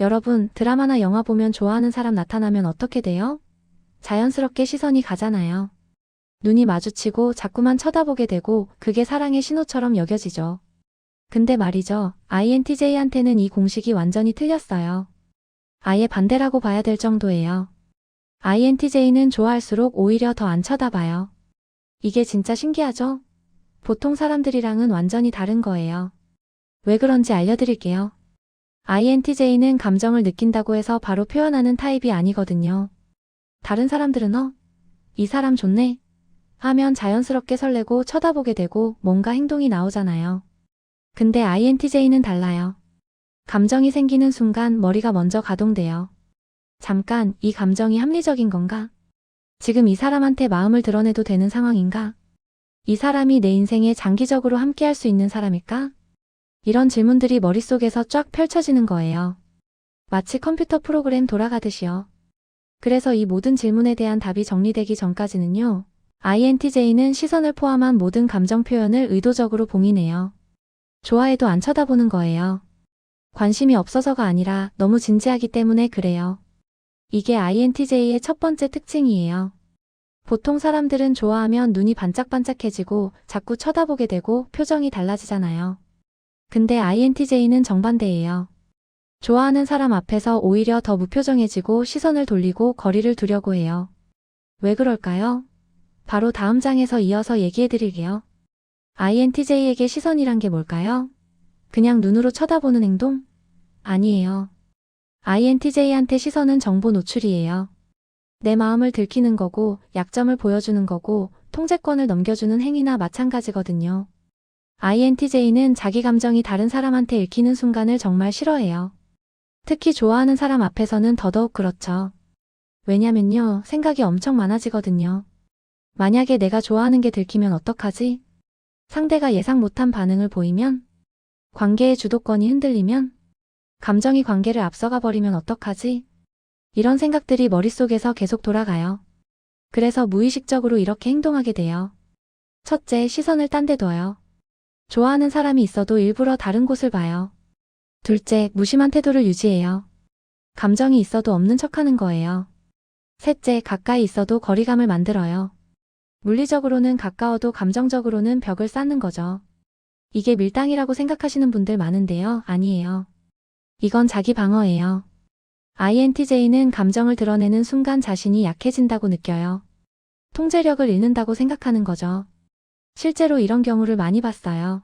여러분, 드라마나 영화 보면 좋아하는 사람 나타나면 어떻게 돼요? 자연스럽게 시선이 가잖아요. 눈이 마주치고 자꾸만 쳐다보게 되고 그게 사랑의 신호처럼 여겨지죠. 근데 말이죠. INTJ한테는 이 공식이 완전히 틀렸어요. 아예 반대라고 봐야 될 정도예요. INTJ는 좋아할수록 오히려 더 안 쳐다봐요. 이게 진짜 신기하죠? 보통 사람들이랑은 완전히 다른 거예요. 왜 그런지 알려드릴게요. INTJ는 감정을 느낀다고 해서 바로 표현하는 타입이 아니거든요. 다른 사람들은 어? 이 사람 좋네? 하면 자연스럽게 설레고 쳐다보게 되고 뭔가 행동이 나오잖아요. 근데 INTJ는 달라요. 감정이 생기는 순간 머리가 먼저 가동돼요. 잠깐, 이 감정이 합리적인 건가? 지금 이 사람한테 마음을 드러내도 되는 상황인가? 이 사람이 내 인생에 장기적으로 함께 할 수 있는 사람일까? 이런 질문들이 머릿속에서 쫙 펼쳐지는 거예요. 마치 컴퓨터 프로그램 돌아가듯이요. 그래서 이 모든 질문에 대한 답이 정리되기 전까지는요. INTJ는 시선을 포함한 모든 감정 표현을 의도적으로 봉인해요. 좋아해도 안 쳐다보는 거예요. 관심이 없어서가 아니라 너무 진지하기 때문에 그래요. 이게 INTJ의 첫 번째 특징이에요. 보통 사람들은 좋아하면 눈이 반짝반짝해지고 자꾸 쳐다보게 되고 표정이 달라지잖아요. 근데 INTJ는 정반대예요. 좋아하는 사람 앞에서 오히려 더 무표정해지고 시선을 돌리고 거리를 두려고 해요. 왜 그럴까요? 바로 다음 장에서 이어서 얘기해 드릴게요. INTJ에게 시선이란 게 뭘까요? 그냥 눈으로 쳐다보는 행동? 아니에요. INTJ한테 시선은 정보 노출이에요. 내 마음을 들키는 거고, 약점을 보여주는 거고, 통제권을 넘겨주는 행위나 마찬가지거든요. INTJ는 자기 감정이 다른 사람한테 읽히는 순간을 정말 싫어해요. 특히 좋아하는 사람 앞에서는 더더욱 그렇죠. 왜냐면요, 생각이 엄청 많아지거든요. 만약에 내가 좋아하는 게 들키면 어떡하지? 상대가 예상 못한 반응을 보이면? 관계의 주도권이 흔들리면? 감정이 관계를 앞서가 버리면 어떡하지? 이런 생각들이 머릿속에서 계속 돌아가요. 그래서 무의식적으로 이렇게 행동하게 돼요. 첫째, 시선을 딴 데 둬요. 좋아하는 사람이 있어도 일부러 다른 곳을 봐요. 둘째, 무심한 태도를 유지해요. 감정이 있어도 없는 척하는 거예요. 셋째, 가까이 있어도 거리감을 만들어요. 물리적으로는 가까워도 감정적으로는 벽을 쌓는 거죠. 이게 밀당이라고 생각하시는 분들 많은데요. 아니에요. 이건 자기 방어예요. INTJ는 감정을 드러내는 순간 자신이 약해진다고 느껴요. 통제력을 잃는다고 생각하는 거죠. 실제로 이런 경우를 많이 봤어요.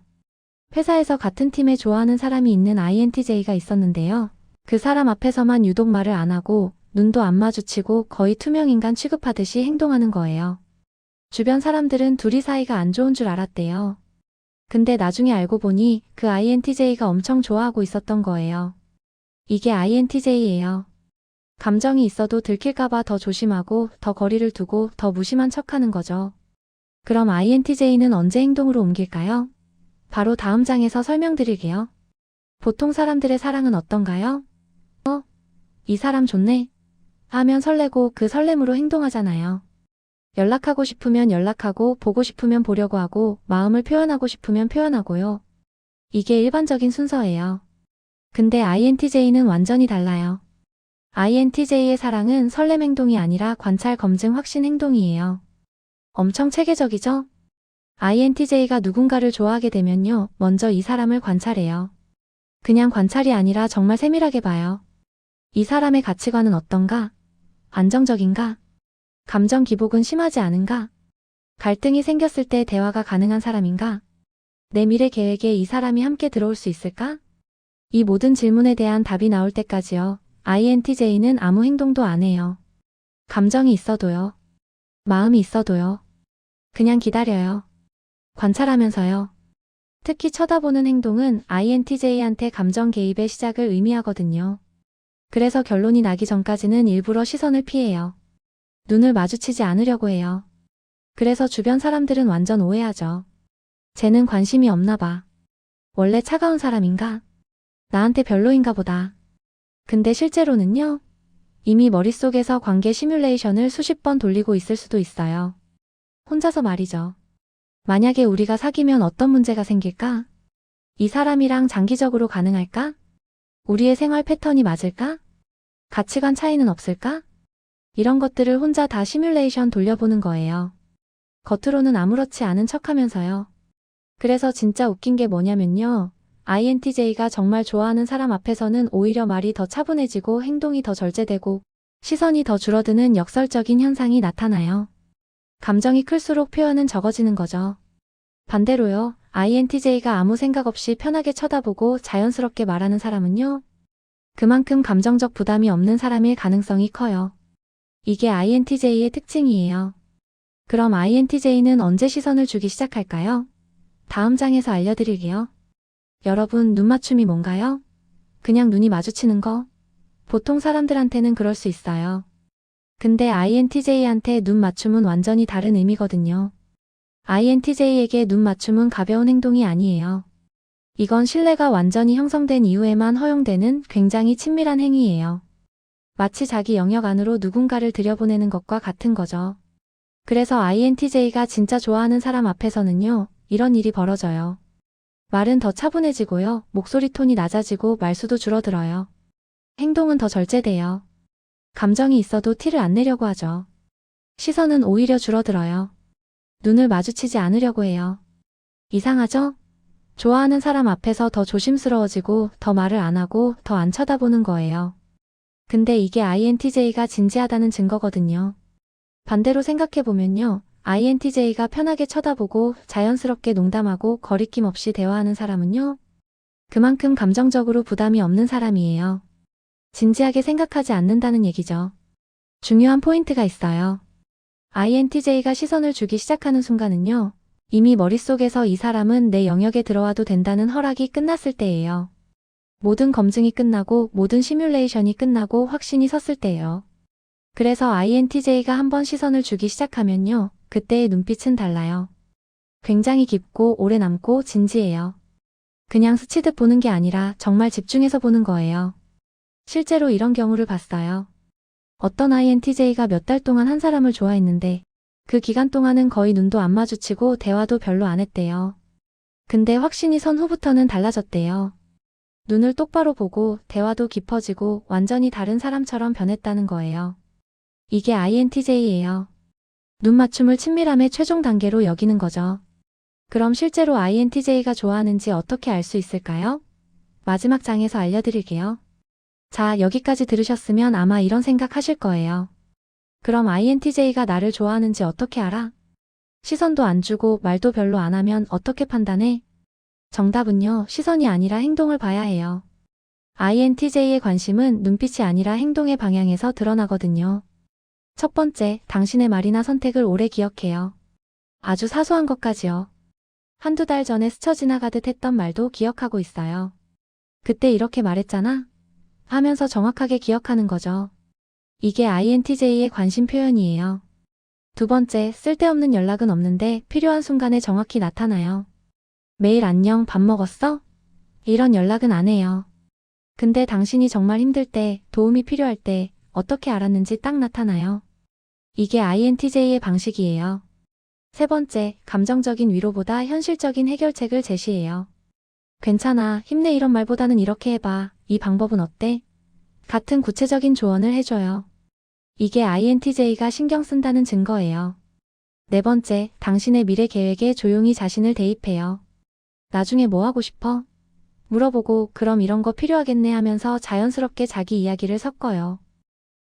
회사에서 같은 팀에 좋아하는 사람이 있는 INTJ가 있었는데요. 그 사람 앞에서만 유독 말을 안 하고 눈도 안 마주치고 거의 투명인간 취급하듯이 행동하는 거예요. 주변 사람들은 둘이 사이가 안 좋은 줄 알았대요. 근데 나중에 알고 보니 그 INTJ가 엄청 좋아하고 있었던 거예요. 이게 INTJ예요. 감정이 있어도 들킬까봐 더 조심하고 더 거리를 두고 더 무심한 척하는 거죠. 그럼 INTJ는 언제 행동으로 옮길까요? 바로 다음 장에서 설명드릴게요. 보통 사람들의 사랑은 어떤가요? 어? 이 사람 좋네. 하면 설레고 그 설렘으로 행동하잖아요. 연락하고 싶으면 연락하고 보고 싶으면 보려고 하고 마음을 표현하고 싶으면 표현하고요. 이게 일반적인 순서예요. 근데 INTJ는 완전히 달라요. INTJ의 사랑은 설렘 행동이 아니라 관찰 검증 확신 행동이에요. 엄청 체계적이죠? INTJ가 누군가를 좋아하게 되면요, 먼저 이 사람을 관찰해요. 그냥 관찰이 아니라 정말 세밀하게 봐요. 이 사람의 가치관은 어떤가? 안정적인가? 감정 기복은 심하지 않은가? 갈등이 생겼을 때 대화가 가능한 사람인가? 내 미래 계획에 이 사람이 함께 들어올 수 있을까? 이 모든 질문에 대한 답이 나올 때까지요. INTJ는 아무 행동도 안 해요. 감정이 있어도요. 마음이 있어도요. 그냥 기다려요. 관찰하면서요. 특히 쳐다보는 행동은 INTJ한테 감정 개입의 시작을 의미하거든요. 그래서 결론이 나기 전까지는 일부러 시선을 피해요. 눈을 마주치지 않으려고 해요. 그래서 주변 사람들은 완전 오해하죠. 쟤는 관심이 없나 봐. 원래 차가운 사람인가? 나한테 별로인가 보다. 근데 실제로는요? 이미 머릿속에서 관계 시뮬레이션을 수십 번 돌리고 있을 수도 있어요. 혼자서 말이죠. 만약에 우리가 사귀면 어떤 문제가 생길까? 이 사람이랑 장기적으로 가능할까? 우리의 생활 패턴이 맞을까? 가치관 차이는 없을까? 이런 것들을 혼자 다 시뮬레이션 돌려보는 거예요. 겉으로는 아무렇지 않은 척 하면서요. 그래서 진짜 웃긴 게 뭐냐면요. INTJ가 정말 좋아하는 사람 앞에서는 오히려 말이 더 차분해지고 행동이 더 절제되고 시선이 더 줄어드는 역설적인 현상이 나타나요. 감정이 클수록 표현은 적어지는 거죠. 반대로요. INTJ가 아무 생각 없이 편하게 쳐다보고 자연스럽게 말하는 사람은요. 그만큼 감정적 부담이 없는 사람일 가능성이 커요. 이게 INTJ의 특징이에요. 그럼 INTJ는 언제 시선을 주기 시작할까요? 다음 장에서 알려드릴게요. 여러분, 눈 맞춤이 뭔가요? 그냥 눈이 마주치는 거? 보통 사람들한테는 그럴 수 있어요. 근데 INTJ한테 눈 맞춤은 완전히 다른 의미거든요. INTJ에게 눈 맞춤은 가벼운 행동이 아니에요. 이건 신뢰가 완전히 형성된 이후에만 허용되는 굉장히 친밀한 행위예요. 마치 자기 영역 안으로 누군가를 들여보내는 것과 같은 거죠. 그래서 INTJ가 진짜 좋아하는 사람 앞에서는요, 이런 일이 벌어져요. 말은 더 차분해지고요, 목소리 톤이 낮아지고 말수도 줄어들어요. 행동은 더 절제돼요. 감정이 있어도 티를 안 내려고 하죠. 시선은 오히려 줄어들어요. 눈을 마주치지 않으려고 해요. 이상하죠? 좋아하는 사람 앞에서 더 조심스러워지고 더 말을 안 하고 더 안 쳐다보는 거예요. 근데 이게 INTJ가 진지하다는 증거거든요. 반대로 생각해보면요. INTJ가 편하게 쳐다보고 자연스럽게 농담하고 거리낌 없이 대화하는 사람은요. 그만큼 감정적으로 부담이 없는 사람이에요. 진지하게 생각하지 않는다는 얘기죠. 중요한 포인트가 있어요. INTJ가 시선을 주기 시작하는 순간은요. 이미 머릿속에서 이 사람은 내 영역에 들어와도 된다는 허락이 끝났을 때예요. 모든 검증이 끝나고 모든 시뮬레이션이 끝나고 확신이 섰을 때예요. 그래서 INTJ가 한번 시선을 주기 시작하면요. 그때의 눈빛은 달라요. 굉장히 깊고 오래 남고 진지해요. 그냥 스치듯 보는 게 아니라 정말 집중해서 보는 거예요. 실제로 이런 경우를 봤어요. 어떤 INTJ가 몇 달 동안 한 사람을 좋아했는데 그 기간 동안은 거의 눈도 안 마주치고 대화도 별로 안 했대요. 근데 확신이 선 후부터는 달라졌대요. 눈을 똑바로 보고 대화도 깊어지고 완전히 다른 사람처럼 변했다는 거예요. 이게 INTJ예요. 눈 맞춤을 친밀함의 최종 단계로 여기는 거죠. 그럼 실제로 INTJ가 좋아하는지 어떻게 알 수 있을까요? 마지막 장에서 알려드릴게요. 자, 여기까지 들으셨으면 아마 이런 생각 하실 거예요. 그럼 INTJ가 나를 좋아하는지 어떻게 알아? 시선도 안 주고 말도 별로 안 하면 어떻게 판단해? 정답은요, 시선이 아니라 행동을 봐야 해요. INTJ의 관심은 눈빛이 아니라 행동의 방향에서 드러나거든요. 첫 번째, 당신의 말이나 선택을 오래 기억해요. 아주 사소한 것까지요. 한두 달 전에 스쳐 지나가듯 했던 말도 기억하고 있어요. 그때 이렇게 말했잖아? 하면서 정확하게 기억하는 거죠. 이게 INTJ의 관심 표현이에요. 두 번째, 쓸데없는 연락은 없는데 필요한 순간에 정확히 나타나요. 매일 안녕, 밥 먹었어? 이런 연락은 안 해요. 근데 당신이 정말 힘들 때, 도움이 필요할 때, 어떻게 알았는지 딱 나타나요. 이게 INTJ의 방식이에요. 세 번째, 감정적인 위로보다 현실적인 해결책을 제시해요. 괜찮아, 힘내 이런 말보다는 이렇게 해봐. 이 방법은 어때? 같은 구체적인 조언을 해줘요. 이게 INTJ가 신경 쓴다는 증거예요. 네 번째, 당신의 미래 계획에 조용히 자신을 대입해요. 나중에 뭐 하고 싶어? 물어보고 그럼 이런 거 필요하겠네 하면서 자연스럽게 자기 이야기를 섞어요.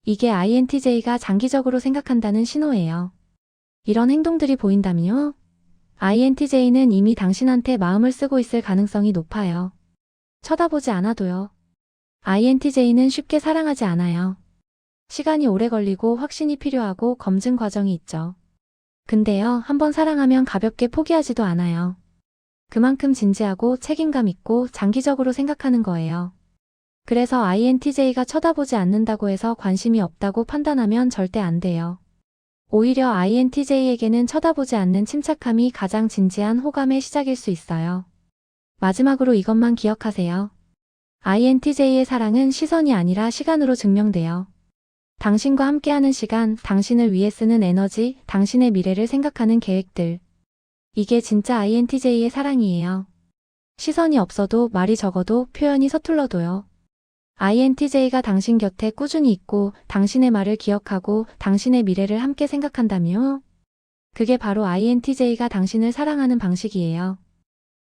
이게 INTJ가 장기적으로 생각한다는 신호예요. 이런 행동들이 보인다면요? INTJ는 이미 당신한테 마음을 쓰고 있을 가능성이 높아요. 쳐다보지 않아도요. INTJ는 쉽게 사랑하지 않아요. 시간이 오래 걸리고 확신이 필요하고 검증 과정이 있죠. 근데요, 한번 사랑하면 가볍게 포기하지도 않아요. 그만큼 진지하고 책임감 있고 장기적으로 생각하는 거예요. 그래서 INTJ가 쳐다보지 않는다고 해서 관심이 없다고 판단하면 절대 안 돼요. 오히려 INTJ에게는 쳐다보지 않는 침착함이 가장 진지한 호감의 시작일 수 있어요. 마지막으로 이것만 기억하세요. INTJ의 사랑은 시선이 아니라 시간으로 증명돼요. 당신과 함께하는 시간, 당신을 위해 쓰는 에너지, 당신의 미래를 생각하는 계획들. 이게 진짜 INTJ의 사랑이에요. 시선이 없어도 말이 적어도 표현이 서툴러도요. INTJ가 당신 곁에 꾸준히 있고 당신의 말을 기억하고 당신의 미래를 함께 생각한다며? 그게 바로 INTJ가 당신을 사랑하는 방식이에요.